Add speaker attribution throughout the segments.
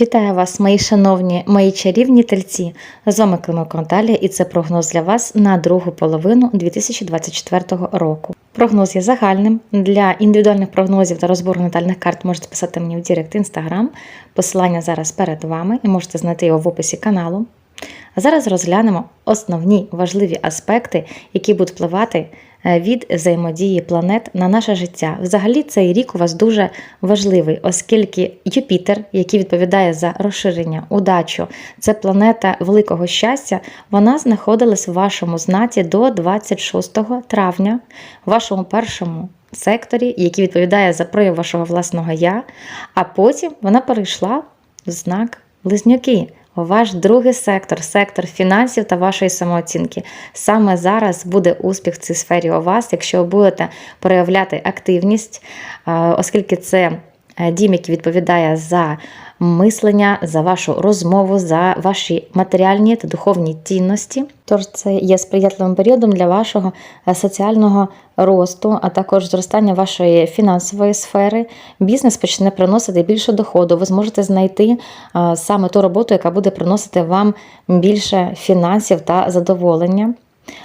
Speaker 1: Вітаю вас, мої шановні, мої чарівні тельці. З вами Климок Наталія і це прогноз для вас на другу половину 2024 року. Прогноз є загальним. Для індивідуальних прогнозів та розбору натальних карт можете писати мені в Директ Інстаграм. Посилання зараз перед вами і можете знайти його в описі каналу. А зараз розглянемо основні важливі аспекти, які будуть впливати від взаємодії планет на наше життя. Взагалі, цей рік у вас дуже важливий, оскільки Юпітер, який відповідає за розширення, удачу, це планета великого щастя, вона знаходилась в вашому знаті до 26 травня, в вашому першому секторі, який відповідає за прояв вашого власного я, а потім вона перейшла в знак Близнюки. Ваш другий сектор, сектор фінансів та вашої самооцінки. Саме зараз буде успіх в цій сфері у вас, якщо ви будете проявляти активність, е, оскільки це дім, який відповідає за мислення, за вашу розмову, за ваші матеріальні та духовні цінності. Тож це є сприятливим періодом для вашого е, соціального росту, а також зростання вашої фінансової сфери. Бізнес почне приносити більше доходу. Ви зможете знайти е, саме ту роботу, яка буде приносити вам більше фінансів та задоволення.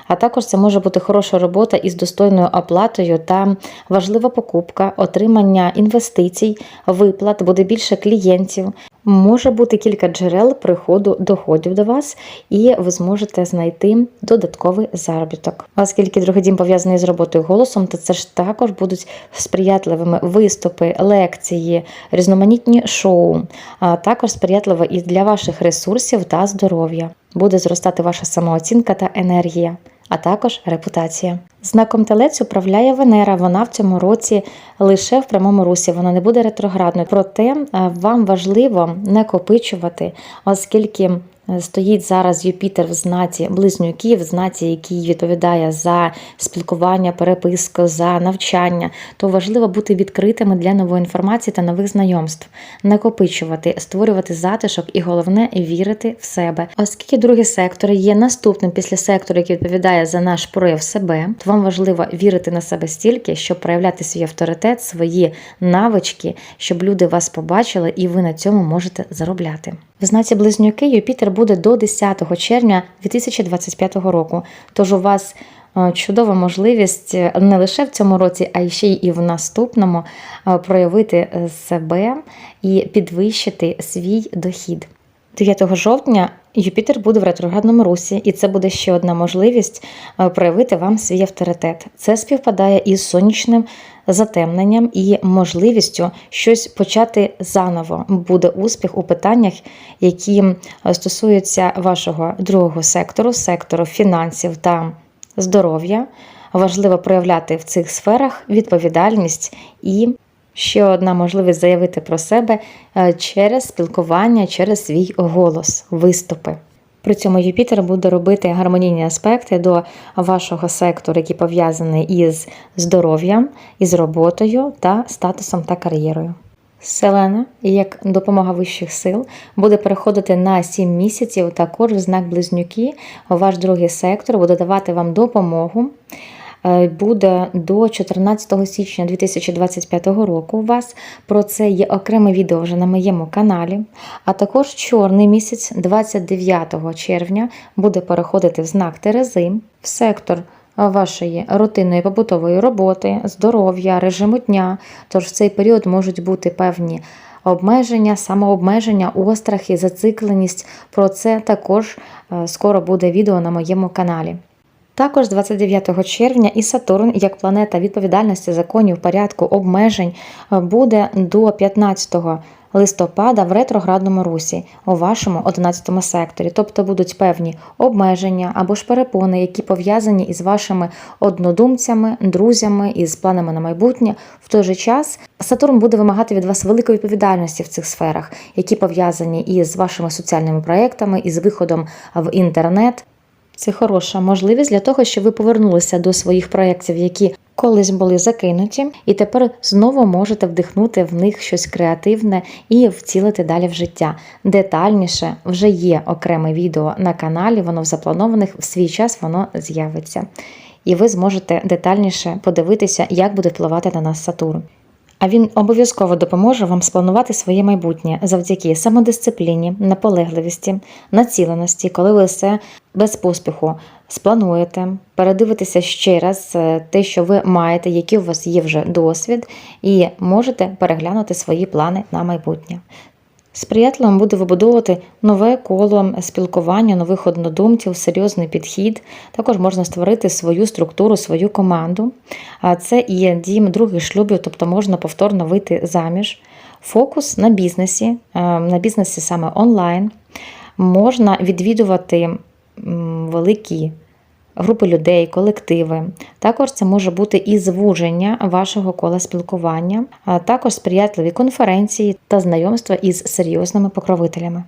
Speaker 1: А також це може бути хороша робота із достойною оплатою та важлива покупка, отримання інвестицій, виплат, буде більше клієнтів. Може бути кілька джерел приходу доходів до вас, і ви зможете знайти додатковий заробіток. Оскільки другий дім пов'язаний з роботою голосом, то це ж також будуть сприятливими виступи, лекції, різноманітні шоу, а також сприятливо і для ваших ресурсів та здоров'я. Буде зростати ваша самооцінка та енергія, а також репутація. Знаком телець управляє Венера. Вона в цьому році лише в прямому русі, вона не буде ретроградною. Проте е, вам важливо накопичувати, оскільки стоїть зараз Юпітер в знаці близнюків, в знаці, який відповідає за спілкування, переписку, за навчання, то важливо бути відкритими для нової інформації та нових знайомств, накопичувати, створювати затишок і головне вірити в себе. Оскільки другий сектор є наступним після сектору, який відповідає за наш прояв себе, то вам важливо вірити на себе стільки, щоб проявляти свій авторитет, свої навички, щоб люди вас побачили, і ви на цьому можете заробляти. В знаці близнюки Юпітер буде до 10 червня 2025 року. Тож у вас е, чудова можливість е, не лише в цьому році, а ще й в наступному е, проявити себе і підвищити свій дохід. 9 жовтня Юпітер буде в ретроградному русі, і це буде ще одна можливість е, проявити вам свій авторитет. Це співпадає із сонячним затемненням і можливістю щось почати заново. Буде успіх у питаннях, які стосуються вашого другого сектору, сектору фінансів та здоров'я. Важливо проявляти в цих сферах відповідальність і ще одна можливість заявити про себе е, через спілкування, через свій голос, виступи. При цьому Юпітер буде робити гармонійні аспекти до вашого сектору, який пов'язаний із здоров'ям, із роботою та статусом та кар'єрою. Селена, як допомога вищих сил, буде переходити на 7 місяців також в знак близнюки. Ваш другий сектор буде давати вам допомогу. Е, Буде до 14 січня 2025 року у вас. Про це є окреме відео вже на моєму каналі. А також чорний місяць, 29 червня, буде переходити в знак Терези в сектор вашої рутинної побутової роботи, здоров'я, режиму дня. Тож в цей період можуть бути певні обмеження, самообмеження, острахи, зацикленість. Про це також е, скоро буде відео на моєму каналі. Також 29 червня і Сатурн, як планета відповідальності, законів, порядку, обмежень, е, буде до 15 листопада в ретроградному русі у вашому 11 секторі. Тобто будуть певні обмеження або ж перепони, які пов'язані із вашими однодумцями, друзями, із планами на майбутнє. В той же час Сатурн буде вимагати від вас великої відповідальності в цих сферах, які пов'язані із вашими соціальними проектами, із виходом в інтернет. Це хороша можливість для того, щоб ви повернулися до своїх проєктів, які колись були закинуті, і тепер знову можете вдихнути в них щось креативне і вцілити далі в життя. Детальніше вже є окреме відео на каналі, воно в запланованих в свій час воно з'явиться. І ви зможете детальніше подивитися, як буде впливати на нас Сатурн. А він обов'язково допоможе вам спланувати своє майбутнє завдяки самодисципліні, наполегливості, націленості, коли ви все без поспіху сплануєте, передивитеся ще раз е, те, що ви маєте, який у вас є вже досвід, і можете переглянути свої плани на майбутнє. Сприятливим буде вибудовувати нове коло спілкування, нових однодумців, серйозний підхід. Також можна створити свою структуру, свою команду. Це і дім других шлюбів, тобто можна повторно вийти заміж. Фокус на бізнесі, е, на бізнесі саме онлайн. Можна відвідувати великі групи людей, колективи. Також це може бути і звуження вашого кола спілкування, а також сприятливі конференції та знайомства із серйозними покровителями.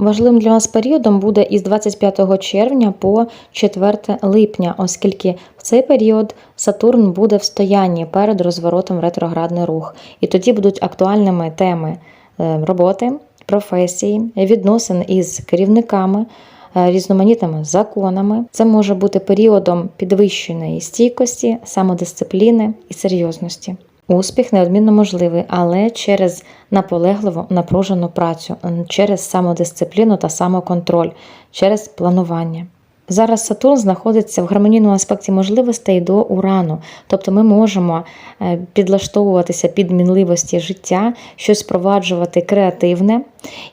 Speaker 1: Важливим для нас періодом буде із 25 червня по 4 липня, оскільки в цей період Сатурн буде в стоянні перед розворотом в ретроградний рух, і тоді будуть актуальними теми е, роботи, професії, відносин із керівниками, різноманітними законами. Це може бути періодом підвищеної стійкості, самодисципліни і серйозності. Успіх неодмінно можливий, але через наполегливу напружену працю, через самодисципліну та самоконтроль, через планування. Зараз Сатурн знаходиться в гармонійному аспекті можливостей до урану, тобто ми можемо е, підлаштовуватися під мінливості життя, щось впроваджувати креативне.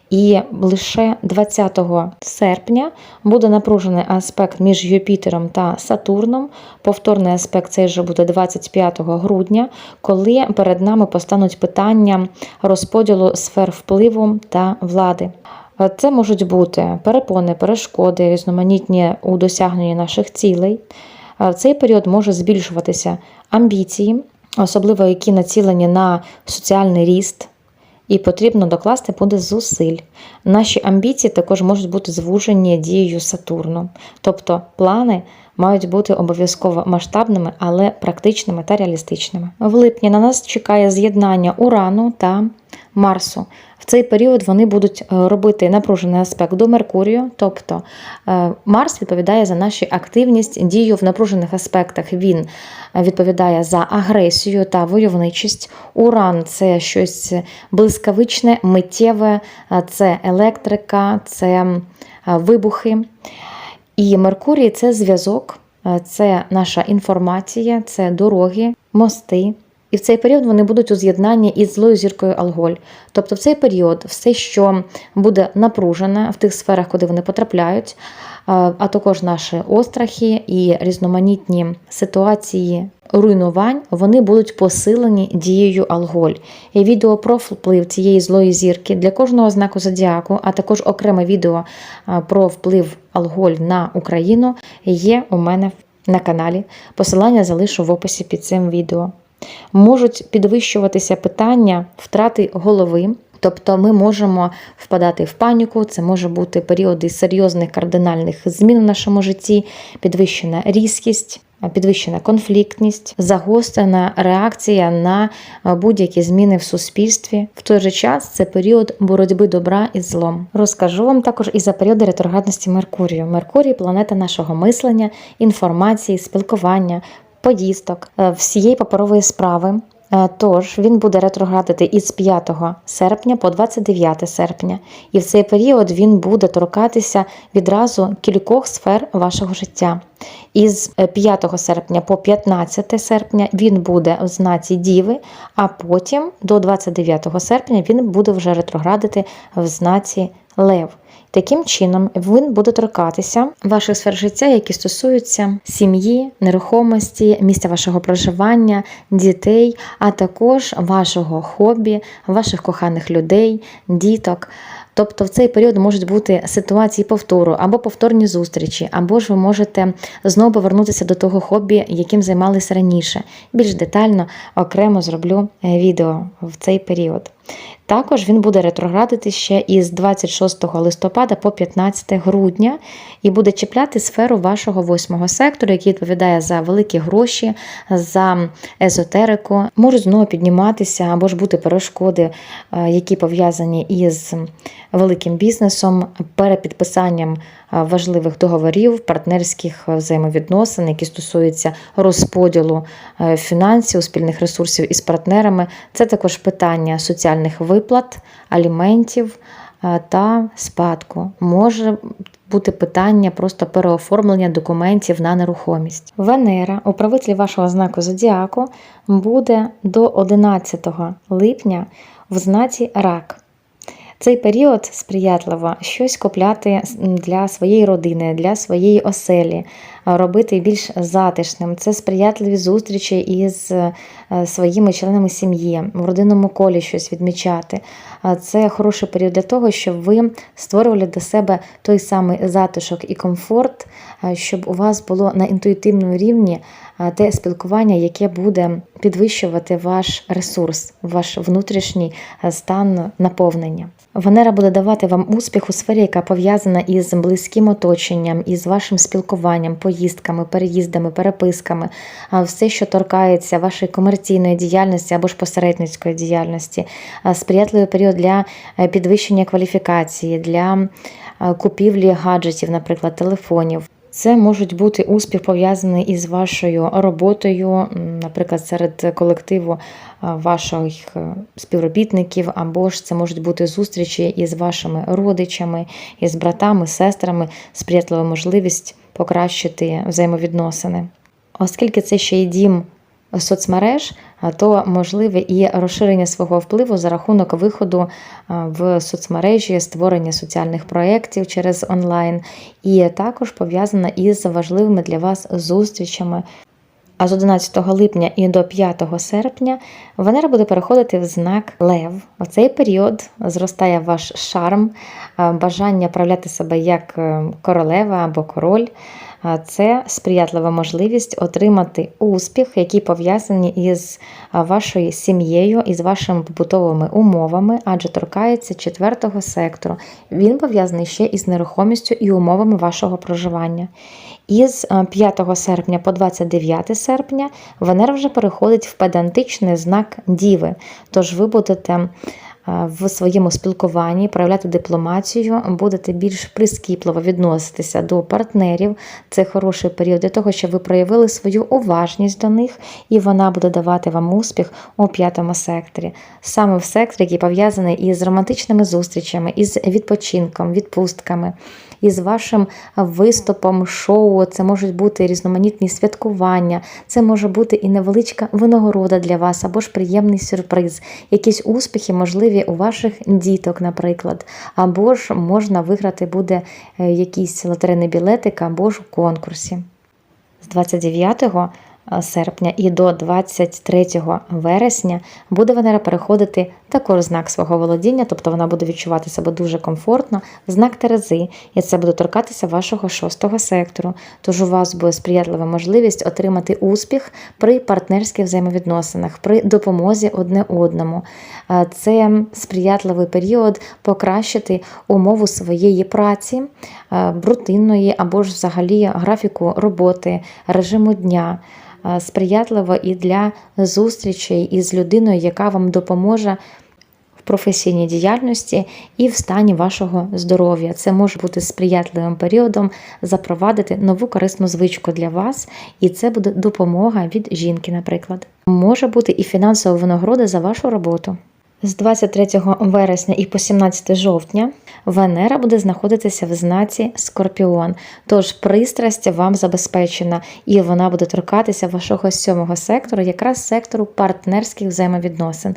Speaker 1: І лише 20 серпня буде напружений аспект між Юпітером та Сатурном. Повторний аспект цей вже буде 25 грудня, коли перед нами постануть питання розподілу сфер впливу та влади. Це можуть бути перепони, перешкоди, різноманітні у досягненні наших цілей. В цей період може збільшуватися амбіції, особливо які націлені на соціальний ріст, і потрібно докласти буде зусиль. Наші амбіції також можуть бути звужені дією Сатурну, тобто плани мають бути обов'язково масштабними, але практичними та реалістичними. В липні на нас чекає з'єднання Урану та Марсу. Цей період вони будуть е, робити напружений аспект до Меркурію, тобто е, Марс відповідає за нашу активність, дію в напружених аспектах. Він е, відповідає за агресію та войовничість. Уран це щось блискавичне, миттєве, це електрика, це вибухи. І Меркурій це зв'язок, це наша інформація, це дороги, мости. І в цей період вони будуть у з'єднанні із злою зіркою Алголь. Тобто в цей період все, що буде напружене в тих сферах, куди вони потрапляють, а а також наші острахи і різноманітні ситуації руйнувань, вони будуть посилені дією Алголь. І відео про вплив цієї злої зірки для кожного знаку зодіаку, а також окреме відео про вплив Алголь на Україну є у мене на каналі. Посилання залишу в описі під цим відео можуть підвищуватися питання втрати голови. Тобто ми можемо впадати в паніку, це може бути періоди серйозних кардинальних змін в нашому житті, підвищена різкість, підвищена конфліктність, загострена реакція на будь-які зміни в суспільстві. В той же час це період боротьби добра із злом. Розкажу вам також і за періоди ретроградності Меркурію. Меркурій планета нашого мислення, інформації, спілкування, поїздок, е, всієї паперової справи. Е, Тож він буде ретроградити із 5 серпня по 29 серпня, і в цей період він буде торкатися відразу кількох сфер вашого життя. Із 5 серпня по 15 серпня він буде в знаці Діви, а потім до 29 серпня він буде вже ретроградити в знаці Лев. Таким чином, він буде торкатися ваших сфер життя, які стосуються сім'ї, нерухомості, місця вашого проживання, дітей, а також вашого хобі, ваших коханих людей, діток. Тобто в цей період можуть бути ситуації повтору або повторні зустрічі, або ж ви можете знову повернутися до того хобі, яким займалися раніше. Більш детально окремо зроблю е, відео в цей період. Також він буде ретроградити ще із 26 листопада по 15 грудня і буде чіпляти сферу вашого восьмого сектору, який відповідає за великі гроші, за езотерику. Можуть знову підніматися або ж бути перешкоди, е, які пов'язані із великим бізнесом, перепідписанням е, важливих договорів, партнерських взаємовідносин, які стосуються розподілу е, фінансів, спільних ресурсів із партнерами. Це також питання соціальних виплат, аліментів е, та спадку. Може бути питання просто переоформлення документів на нерухомість. Венера, управитель вашого знаку зодіаку, буде до 11 липня в знаці рак. Цей період сприятливо щось купляти для своєї родини, для своєї оселі, робити більш затишним. Це сприятливі зустрічі із е, своїми членами сім'ї, в родинному колі щось відмічати. Це хороший період для того, щоб ви створювали для себе той самий затишок і комфорт, е, щоб у вас було на інтуїтивному рівні е, те спілкування, яке буде підвищувати ваш ресурс, ваш внутрішній е, стан наповнення. Венера буде давати вам успіх у сфері, яка пов'язана із близьким оточенням, із вашим спілкуванням, поїздками, переїздами, переписками, все, що торкається вашої комерційної діяльності або ж посередницької діяльності, сприятливий період для е, підвищення кваліфікації, для е, купівлі гаджетів, наприклад, телефонів. Це можуть бути успіх пов'язаний із вашою роботою, наприклад, серед колективу е, ваших е, співробітників, або ж це можуть бути зустрічі із вашими родичами, із братами, сестрами, сприятлива можливість покращити взаємовідносини. Оскільки це ще й дім соцмереж, то можливе і розширення свого впливу за рахунок виходу в соцмережі, створення соціальних проєктів через онлайн, і також пов'язана із важливими для вас зустрічами. А з 11 липня і до 5 серпня Венера буде переходити в знак Лев. В цей період зростає ваш шарм, бажання проявляти себе як е, королева або король. Це сприятлива можливість отримати успіх, який пов'язані із вашою сім'єю, із вашими побутовими умовами, адже торкається четвертого сектору. Він пов'язаний ще із нерухомістю і умовами вашого проживання. Із 5 серпня по 29 серпня Венера вже переходить в педантичний знак Діви. Тож ви будете в своєму спілкуванні, проявляти дипломатію, будете більш прискіпливо відноситися до партнерів. Це хороший період для того, щоб ви проявили свою уважність до них, і вона буде давати вам успіх у п'ятому секторі. Саме в секторі, який пов'язаний із романтичними зустрічами, із відпочинком, відпустками. Із вашим виступом, шоу, це можуть бути різноманітні святкування, це може бути і невеличка винагорода для вас, або ж приємний сюрприз, якісь успіхи, можливі у ваших діток, наприклад, або ж можна виграти буде е, якийсь лотерейний білетик, або ж у конкурсі. З 29 серпня і до 23 вересня буде Венера переходити також знак свого володіння, тобто вона буде відчувати себе дуже комфортно, знак Терези, і це буде торкатися вашого шостого сектору. Тож у вас буде сприятлива можливість отримати успіх при партнерських взаємовідносинах, при допомозі одне одному. Е, Це сприятливий період покращити умову своєї праці, е, рутинної або ж взагалі графіку роботи, режиму дня. Е, Сприятливо і для зустрічей із людиною, яка вам допоможе в професійній діяльності і в стані вашого здоров'я. Це може бути сприятливим періодом запровадити нову корисну звичку для вас, і це буде допомога від жінки, наприклад. Може бути і фінансова винагорода за вашу роботу. З 23 вересня і по 17 жовтня Венера буде знаходитися в знаці Скорпіон. Тож пристрасть вам забезпечена, і вона буде торкатися вашого сьомого сектору, якраз сектору партнерських взаємовідносин.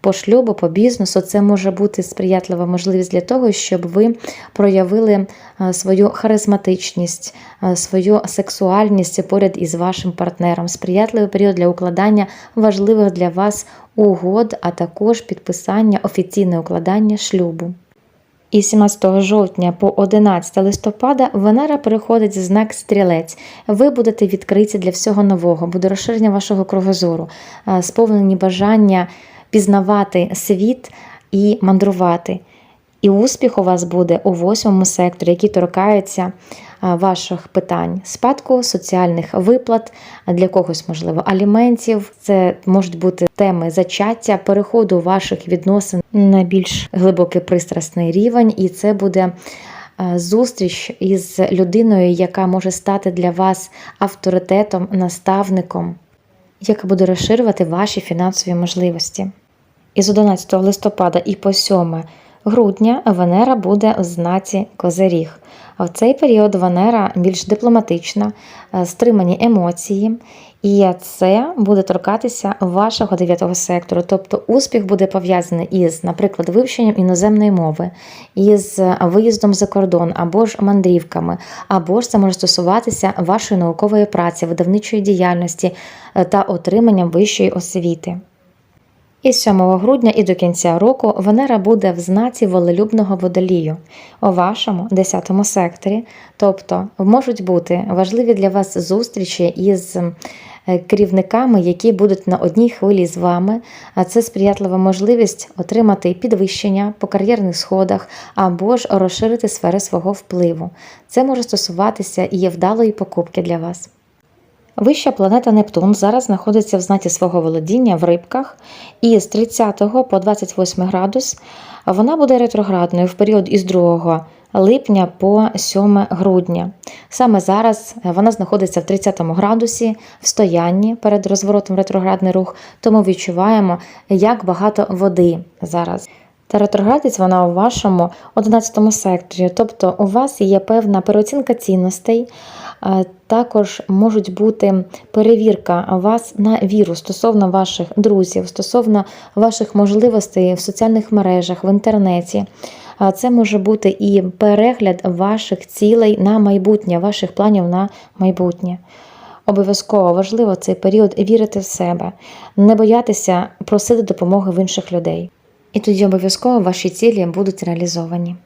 Speaker 1: По шлюбу, по бізнесу це може бути сприятлива можливість для того, щоб ви проявили е, свою харизматичність, е, свою сексуальність поряд із вашим партнером. Сприятливий період для укладання важливих для вас угод, а також підписання офіційне укладання шлюбу. І 17 жовтня по 11 листопада Венера переходить в знак стрілець. Ви будете відкриті для всього нового, буде розширення вашого кругозору, е, сповнені бажання пізнавати світ і мандрувати. І успіх у вас буде у восьмому секторі, який торкається ваших питань спадку, соціальних виплат, для когось, можливо, аліментів. Це можуть бути теми зачаття, переходу ваших відносин на більш глибокий пристрасний рівень, і це буде зустріч із людиною, яка може стати для вас авторитетом, наставником, яка буде розширювати ваші фінансові можливості. Із 11 листопада і по 7 грудня Венера буде в знаці Козиріг. В цей період Венера більш дипломатична, е, стримані емоції, і це буде торкатися вашого дев'ятого сектору. Тобто успіх буде пов'язаний із, наприклад, вивченням іноземної мови, із виїздом за кордон, або ж мандрівками, або ж це може стосуватися вашої наукової праці, видавничої діяльності е, та отриманням вищої освіти. І з 7 грудня і до кінця року Венера буде в знаці волелюбного водолію у вашому 10 секторі. Тобто можуть бути важливі для вас зустрічі із е, керівниками, які будуть на одній хвилі з вами. Це сприятлива можливість отримати підвищення по кар'єрних сходах або ж розширити сфери свого впливу. Це може стосуватися і вдалої покупки для вас. Вища планета Нептун зараз знаходиться в знаті свого володіння в рибках, і з 30 по 28 градус вона буде ретроградною в період із 2 липня по 7 грудня. Саме зараз вона знаходиться в 30 градусі в стоянні перед розворотом ретроградний рух, тому відчуваємо, як багато води зараз. Та ретроградець вона у вашому 11 секторі, тобто у вас є певна переоцінка цінностей, також можуть бути перевірка вас на віру стосовно ваших друзів, стосовно ваших можливостей в соціальних мережах, в інтернеті. Це може бути і перегляд ваших цілей на майбутнє, ваших планів на майбутнє. Обов'язково важливо цей період вірити в себе, не боятися просити допомоги в інших людей. І тоді обов'язково ваші цілі будуть реалізовані.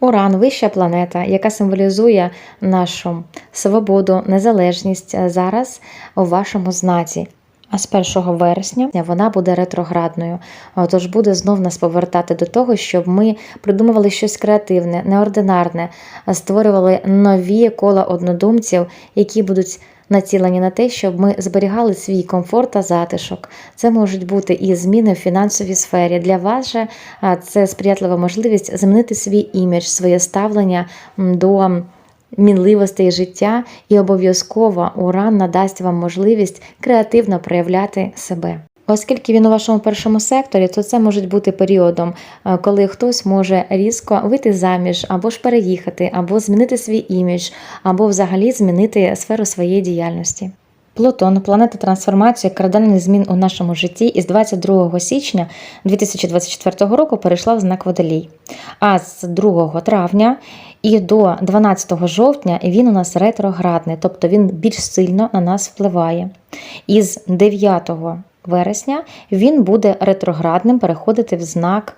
Speaker 1: Уран вища планета, яка символізує нашу свободу, незалежність е, зараз у вашому знаці. А з 1 вересня вона буде ретроградною, тож буде знов нас повертати до того, щоб ми придумували щось креативне, неординарне, створювали нові кола однодумців, які будуть націлені на те, щоб ми зберігали свій комфорт та затишок. Це можуть бути і зміни в фінансовій сфері. Для вас же це сприятлива можливість змінити свій імідж, своє ставлення до мінливостей життя, і обов'язково уран надасть вам можливість креативно проявляти себе. Оскільки він у вашому першому секторі, то це може бути періодом, е, коли хтось може різко вийти заміж, або ж переїхати, або змінити свій імідж, або взагалі змінити сферу своєї діяльності. Плутон, планета трансформації, кардинальних змін у нашому житті із 22 січня 2024 року перейшла в знак Водолій. А з 2 травня і до 12 жовтня він у нас ретроградний, тобто він більш сильно на нас впливає. Із 9 вересня він буде ретроградним переходити в знак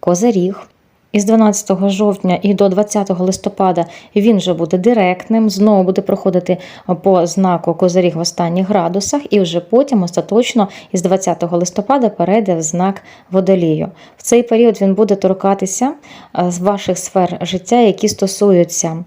Speaker 1: Козиріг. Із 12 жовтня і до 20 листопада він вже буде директним, знову буде проходити по знаку Козиріг в останніх градусах, і вже потім остаточно із 20 листопада перейде в знак водолію. В цей період він буде торкатися е, з ваших сфер життя, які стосуються е,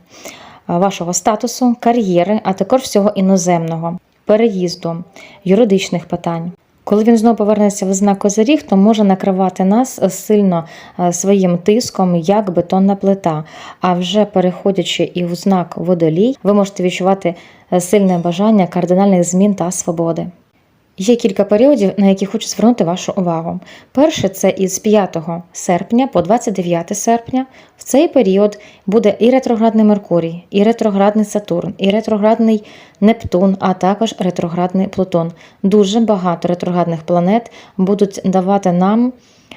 Speaker 1: вашого статусу, кар'єри, а також всього іноземного, переїзду, юридичних питань. Коли він знову повернеться в знак Козиріг, то може накривати нас сильно е, своїм тиском, як бетонна плита. А вже переходячи і в знак водолій, ви можете відчувати е, сильне бажання кардинальних змін та свободи. Є кілька періодів, на які хочу звернути вашу увагу. Перше це із 5 серпня по 29 серпня. В цей період буде і ретроградний Меркурій, і ретроградний Сатурн, і ретроградний Нептун, а також ретроградний Плутон. Дуже багато ретроградних планет будуть давати нам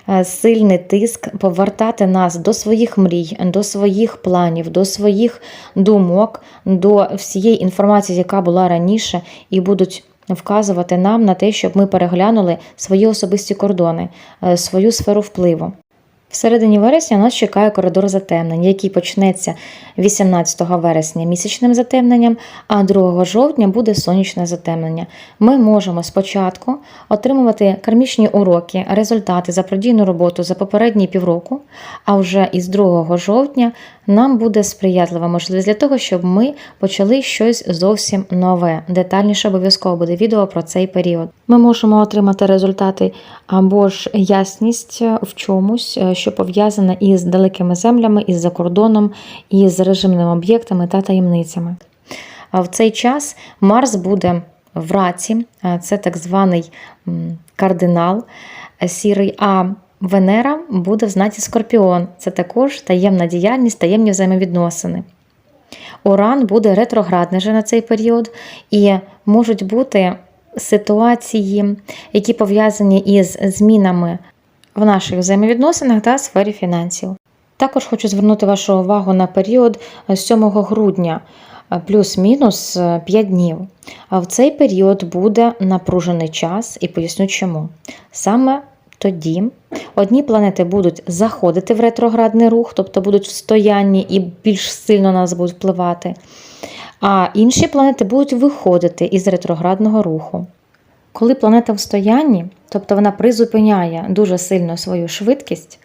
Speaker 1: е, сильний тиск, повертати нас до своїх мрій, до своїх планів, до своїх думок, до всієї інформації, яка була раніше, і будуть вказувати нам на те, щоб ми переглянули свої особисті кордони, е, свою сферу впливу. В середині вересня нас чекає коридор затемнень, який почнеться 18 вересня місячним затемненням, а 2 жовтня буде сонячне затемнення. Ми можемо спочатку отримувати кармічні уроки, результати за продійну роботу за попередні півроку, а вже із 2 жовтня нам буде сприятлива можливість для того, щоб ми почали щось зовсім нове. Детальніше обов'язково буде відео про цей період. Ми можемо отримати результати або ж ясність в чомусь, е, що пов'язане із далекими землями, із за кордоном, із режимними об'єктами та таємницями. В цей час Марс буде в раці, це так званий кардинал е, сірий. А Венера буде в знаці Скорпіон. Це також таємна діяльність, таємні взаємовідносини. Уран буде ретроградний вже на цей період, і можуть бути ситуації, які пов'язані із змінами в наших взаємовідносинах та сфері фінансів. Також хочу звернути вашу увагу на період 7 грудня, плюс-мінус 5 днів. А в цей період буде напружений час, і поясню чому. Саме тоді одні планети будуть заходити в ретроградний рух, тобто будуть в стоянні і більш сильно на нас будуть впливати. А інші планети будуть виходити із ретроградного руху. Коли планета в стоянні, тобто вона призупиняє дуже сильно свою швидкість,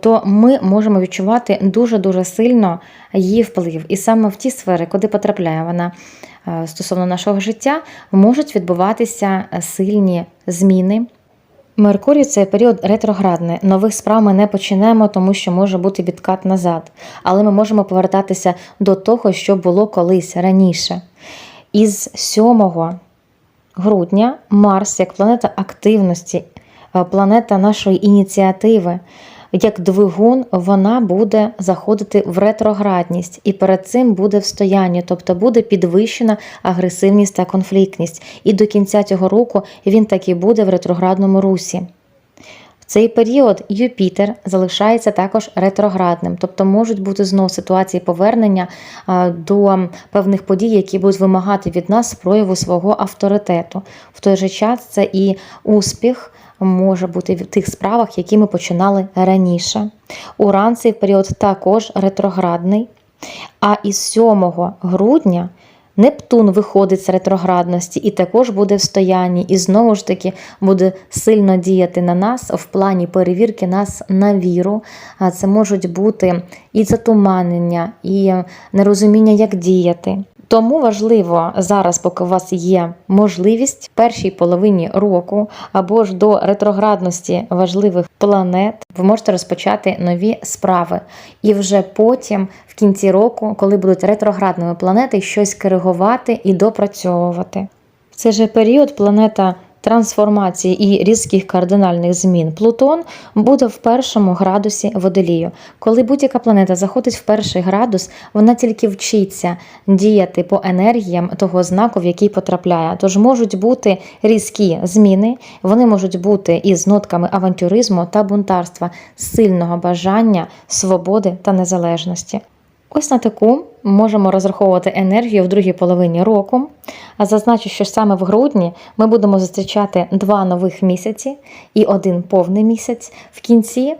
Speaker 1: то ми можемо відчувати дуже-дуже сильно її вплив. І саме в ті сфери, куди потрапляє вона е, стосовно нашого життя, можуть відбуватися сильні зміни. Меркурій це період ретроградний. Нових справ ми не почнемо, тому що може бути відкат назад. Але ми можемо повертатися до того, що було колись раніше. Із 7 грудня Марс, як планета активності, е, планета нашої ініціативи, як двигун, вона буде заходити в ретроградність, і перед цим буде в стоянні, тобто буде підвищена агресивність та конфліктність. І до кінця цього року він таки буде в ретроградному русі. Цей період Юпітер залишається також ретроградним, тобто можуть бути знов ситуації повернення до певних подій, які будуть вимагати від нас прояву свого авторитету. В той же час це і успіх може бути в тих справах, які ми починали раніше. Уран цей період також ретроградний. А із 7 грудня Нептун виходить з ретроградності і також буде в стоянні, і знову ж таки буде сильно діяти на нас в плані перевірки нас на віру. Це можуть бути і затуманення, і нерозуміння, як діяти. Тому важливо зараз, поки у вас є можливість в першій половині року або ж до ретроградності важливих планет, ви можете розпочати нові справи. І вже потім, в кінці року, коли будуть ретроградними планети, щось коригувати і допрацьовувати. В цей же період планета трансформації і різких кардинальних змін Плутон буде в першому градусі водолію. Коли будь-яка планета заходить в перший градус, вона тільки вчиться діяти по енергіям того знаку, в який потрапляє. Тож можуть бути різкі зміни, вони можуть бути із нотками авантюризму та бунтарства, сильного бажання, свободи та незалежності. Ось на таку можемо розраховувати енергію в другій половині року. А зазначу, що саме в грудні ми будемо зустрічати два нових місяці і один повний місяць. В кінці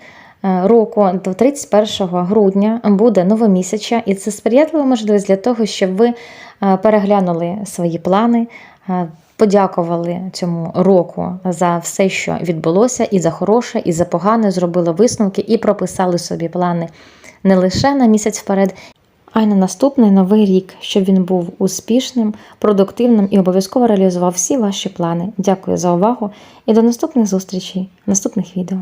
Speaker 1: е, року, до 31 грудня, буде новомісяча, і це сприятлива можливість для того, щоб ви е, переглянули свої плани. е, Подякували цьому року за все, що відбулося, і за хороше, і за погане, зробили висновки і прописали собі плани не лише на місяць вперед, а й на наступний новий рік, щоб він був успішним, продуктивним і обов'язково реалізував всі ваші плани. Дякую за увагу і до наступних зустрічей, наступних відео.